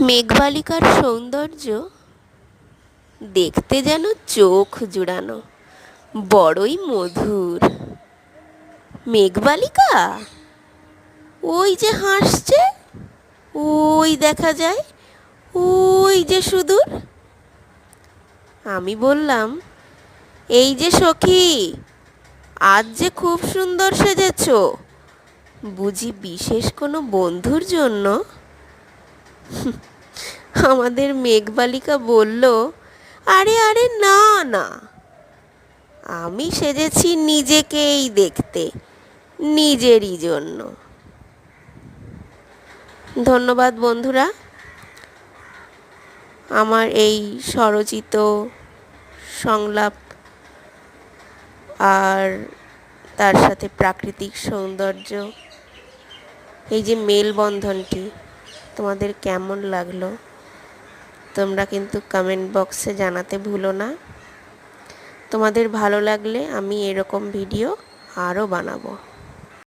মেঘবালিকার সৌন্দর্য দেখতে যেন চোখ জুড়ানো। বড়ই মধুর। মেঘবালিকা? ওই যে হাসছে, ওই দেখা যায়, ওই যে সুদূর। আমি বললাম, এই যে সখী, আজ যে খুব সুন্দর সেজেছ। বুঝি বিশেষ কোনো বন্ধুর জন্য? আমাদের মেঘবালিকা বলল, আরে আরে, না না। আমি সেজেছি নিজেকেই দেখতে, নিজেরই জন্য। ধন্যবাদ বন্ধুরা। আমার এই স্বরচিত সংলাপ আর তার সাথে প্রাকৃতিক সৌন্দর্য, এই যে মেলবন্ধনটি, তোমাদের কেমন লাগল? তোমরা কিন্তু কমেন্ট বক্সে জানাতে ভুলো না। তোমাদের ভালো লাগলে আমি এরকম ভিডিও আরও বানাবো।